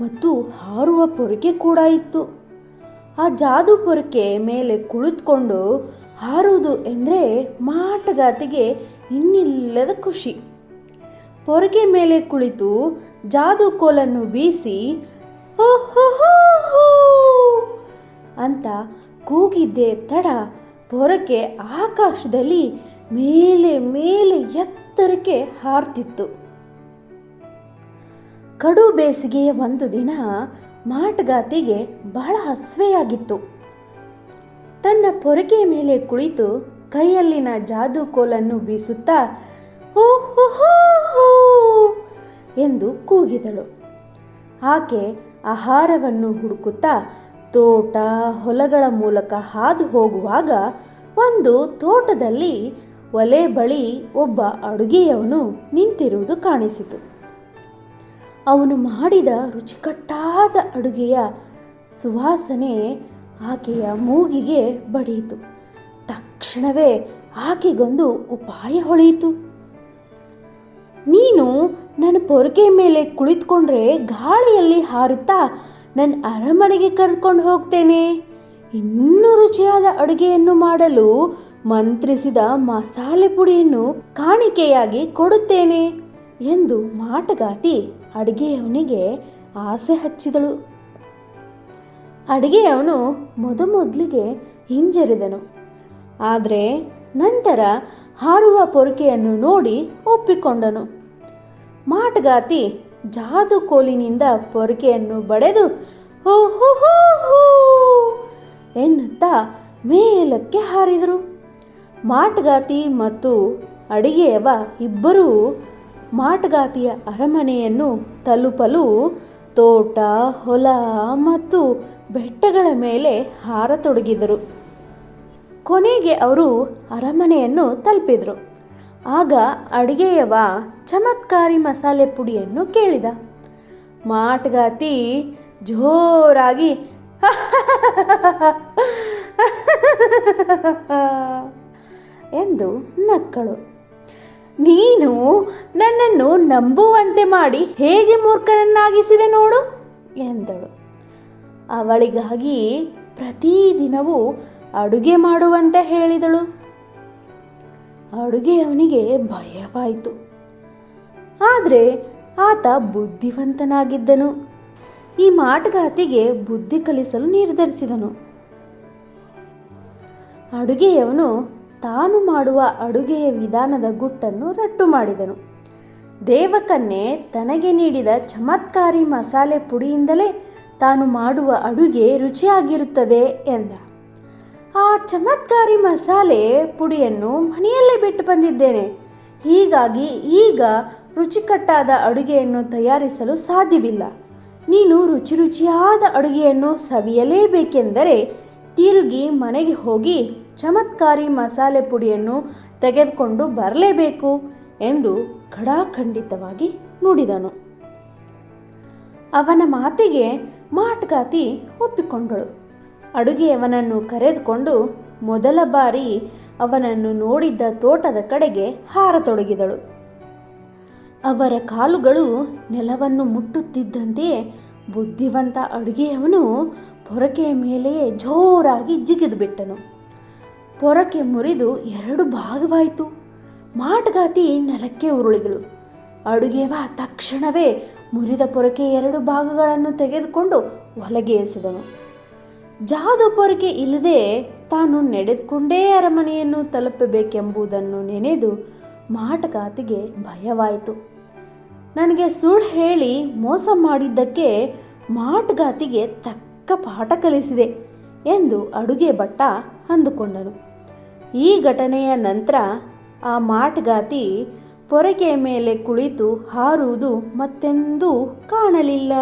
ಮತ್ತು ಹಾರುವ ಪೊರಕೆ ಕೂಡ ಇತ್ತು. ಆ ಜಾದೂ ಪೊರಕೆ ಮೇಲೆ ಕುಳಿತುಕೊಂಡು ಹಾರುವುದು ಎಂದರೆ ಮಾಟಗಾತಿಗೆ ಇನ್ನಿಲ್ಲದ ಖುಷಿ. ಪೊರಕೆ ಮೇಲೆ ಕುಳಿತು ಜಾದೂ ಕೋಲನ್ನು ಬೀಸಿ ಅಂತ ಕೂಗಿದ್ದೆ ತಡ ಪೊರಕೆ ಆಕಾಶದಲ್ಲಿ ಮೇಲೆ ಮೇಲೆ ಎತ್ತರಕ್ಕೆ ಹಾರ್ತಿತ್ತು. ಕಡು ಬೇಸಿಗೆಯ ಒಂದು ದಿನ ಮಾಟಗಾತಿಗೆ ಬಹಳ ಹಸ್ವೆಯಾಗಿತ್ತು. ತನ್ನ ಪೊರಕೆಯ ಮೇಲೆ ಕುಳಿತು ಕೈಯಲ್ಲಿನ ಜಾದು ಕೋಲನ್ನು ಬೀಸುತ್ತಾ ಹೋ! ಎಂದು ಕೂಗಿದಳು. ಆಕೆ ಆಹಾರವನ್ನು ಹುಡುಕುತ್ತಾ ತೋಟ, ಹೊಲಗಳ ಮೂಲಕ ಹಾದು ಹೋಗುವಾಗ ಒಂದು ತೋಟದಲ್ಲಿ ಒಲೆ ಬಳಿ ಒಬ್ಬ ಅಡುಗೆಯವನು ನಿಂತಿರುವುದು ಕಾಣಿಸಿತು. ಅವನು ಮಾಡಿದ ರುಚಿಕಟ್ಟಾದ ಅಡುಗೆಯ ಸುವಾಸನೆ ಆಕೆಯ ಮೂಗಿಗೆ ಬಡಿಯಿತು. ತಕ್ಷಣವೇ ಆಕೆಗೊಂದು ಉಪಾಯ ಹೊಳೆಯಿತು. ನೀನು ನನ್ನ ಪೊರಕೆ ಮೇಲೆ ಕುಳಿತುಕೊಂಡ್ರೆ ಗಾಳಿಯಲ್ಲಿ ಹಾರುತ್ತಾ ನನ್ನ ಅರಮನೆಗೆ ಕರೆದುಕೊಂಡು ಹೋಗ್ತೇನೆ. ಇನ್ನೂ ರುಚಿಯಾದ ಅಡುಗೆಯನ್ನು ಮಾಡಲು ಮಂತ್ರಿಸಿದ ಮಸಾಲೆ ಪುಡಿಯನ್ನು ಕಾಣಿಕೆಯಾಗಿ ಕೊಡುತ್ತೇನೆ ಎಂದು ಮಾಟಗಾತಿ ಅಡುಗೆಯವನಿಗೆ ಆಸೆ ಹಚ್ಚಿದಳು. ಅಡುಗೆಯವನು ಮೊದಮೊದಲಿಗೆ ಹಿಂಜರಿದನು. ಆದರೆ ನಂತರ ಹಾರುವ ಪೊರಕೆಯನ್ನು ನೋಡಿ ಒಪ್ಪಿಕೊಂಡನು. ಮಾಟಗಾತಿ ಜಾದು ಕೋಲಿನಿಂದ ಪೊರಕೆಯನ್ನು ಬಡೆದು, ಹೋ ಹೋ ಎನ್ನುತ್ತಾ ಮೇಲಕ್ಕೆ ಹಾರಿದರು. ಮಾಟಗಾತಿ ಮತ್ತು ಅಡಿಗೆಯವ ಇಬ್ಬರೂ ಮಾಟಗಾತಿಯ ಅರಮನೆಯನ್ನು ತಲುಪಲು ತೋಟ, ಹೊಲ ಮತ್ತು ಬೆಟ್ಟಗಳ ಮೇಲೆ ಹಾರತೊಡಗಿದರು. ಕೊನೆಗೆ ಅವರು ಅರಮನೆಯನ್ನು ತಲುಪಿದರು. ಆಗ ಅಡಿಗೆಯವ ಚಮತ್ಕಾರಿ ಮಸಾಲೆ ಪುಡಿಯನ್ನು ಕೇಳಿದ. ಮಾಟಗಾತಿ ಜೋರಾಗಿ ಎಂದು ನಕ್ಕಳು ನೀನು ನನ್ನನ್ನು ನಂಬುವಂತೆ ಮಾಡಿ ಹೇಗೆ ಮೂರ್ಖನನ್ನಾಗಿಸಿದೆ ನೋಡು ಎಂದಳು. ಅವಳಿಗಾಗಿ ಪ್ರತಿದಿನವೂ ಅಡುಗೆ ಮಾಡುವಂತೆ ಹೇಳಿದಳು. ಅಡುಗೆಯವನಿಗೆ ಭಯವಾಯಿತು. ಆದರೆ ಆತ ಬುದ್ಧಿವಂತನಾಗಿದ್ದನು. ಈ ಮಾಟಗಾತಿಗೆ ಬುದ್ಧಿ ಕಲಿಸಲು ನಿರ್ಧರಿಸಿದನು. ಅಡುಗೆಯವನು ತಾನು ಮಾಡುವ ಅಡುಗೆಯ ವಿಧಾನದ ಗುಟ್ಟನ್ನು ರಟ್ಟು ಮಾಡಿದನು. ದೇವಕನ್ನೆ ತನಗೆ ನೀಡಿದ ಚಮತ್ಕಾರಿ ಮಸಾಲೆ ಪುಡಿಯಿಂದಲೇ ತಾನು ಮಾಡುವ ಅಡುಗೆ ರುಚಿಯಾಗಿರುತ್ತದೆ ಎಂದ. ಆ ಚಮತ್ಕಾರಿ ಮಸಾಲೆ ಪುಡಿಯನ್ನು ಮನೆಯಲ್ಲೇ ಬಿಟ್ಟು ಬಂದಿದ್ದೇನೆ. ಹೀಗಾಗಿ ಈಗ ರುಚಿಕಟ್ಟಾದ ಅಡುಗೆಯನ್ನು ತಯಾರಿಸಲು ಸಾಧ್ಯವಿಲ್ಲ. ನೀನು ರುಚಿ ರುಚಿಯಾದ ಅಡುಗೆಯನ್ನು ಸವಿಯಲೇಬೇಕೆಂದರೆ ತಿರುಗಿ ಮನೆಗೆ ಹೋಗಿ ಚಮತ್ಕಾರಿ ಮಸಾಲೆ ಪುಡಿಯನ್ನು ತೆಗೆದುಕೊಂಡು ಬರಲೇಬೇಕು ಎಂದು ಖಡಾಖಂಡಿತವಾಗಿ ನುಡಿದನು. ಅವನ ಮಾತಿಗೆ ಮಾಟಗಾತಿ ಒಪ್ಪಿಕೊಂಡಳು. ಅಡುಗೆಯವನನ್ನು ಕರೆದುಕೊಂಡು ಮೊದಲ ಬಾರಿ ಅವನನ್ನು ನೋಡಿದ್ದ ತೋಟದ ಕಡೆಗೆ ಹಾರತೊಡಗಿದಳು. ಅವರ ಕಾಲುಗಳು ನೆಲವನ್ನು ಮುಟ್ಟುತ್ತಿದ್ದಂತೆಯೇ ಬುದ್ಧಿವಂತ ಅಡುಗೆಯವನು ಪೊರಕೆಯ ಮೇಲೆಯೇ ಜೋರಾಗಿ ಜಿಗಿದು ಬಿಟ್ಟನು ಪೊರಕೆ ಮುರಿದು ಎರಡು ಭಾಗವಾಯಿತು ಮಾಟಗಾತಿ ನೆಲಕ್ಕೆ ಉರುಳಿದಳು. ಅಡುಗೆವ ತಕ್ಷಣವೇ ಮುರಿದ ಪೊರಕೆ ಎರಡು ಭಾಗಗಳನ್ನು ತೆಗೆದುಕೊಂಡು ಒಲಗೆ ಎಸೆದನು. ಜಾದು ಪೊರಕೆ ಇಲ್ಲದೆ ತಾನು ನಡೆದುಕೊಂಡೇ ಅರಮನೆಯನ್ನು ತಲುಪಬೇಕೆಂಬುದನ್ನು ನೆನೆದು ಮಾಟಗಾತಿಗೆ ಭಯವಾಯಿತು. ನನಗೆ ಸುಳ್ಳು ಹೇಳಿ ಮೋಸ ಮಾಡಿದ್ದಕ್ಕೆ ಮಾಟಗಾತಿಗೆ ತಕ್ಕ ಪಾಠ ಕಲಿಸಿದೆ ಎಂದು ಅಡುಗೆ ಭಟ್ಟ ಅಂದುಕೊಂಡನು. ಈ ಘಟನೆಯ ನಂತರ ಆ ಮಾಟಗಾತಿ ಪೊರಕೆಯ ಮೇಲೆ ಕುಳಿತು ಹಾರುವುದು ಮತ್ತೆಂದೂ ಕಾಣಲಿಲ್ಲ.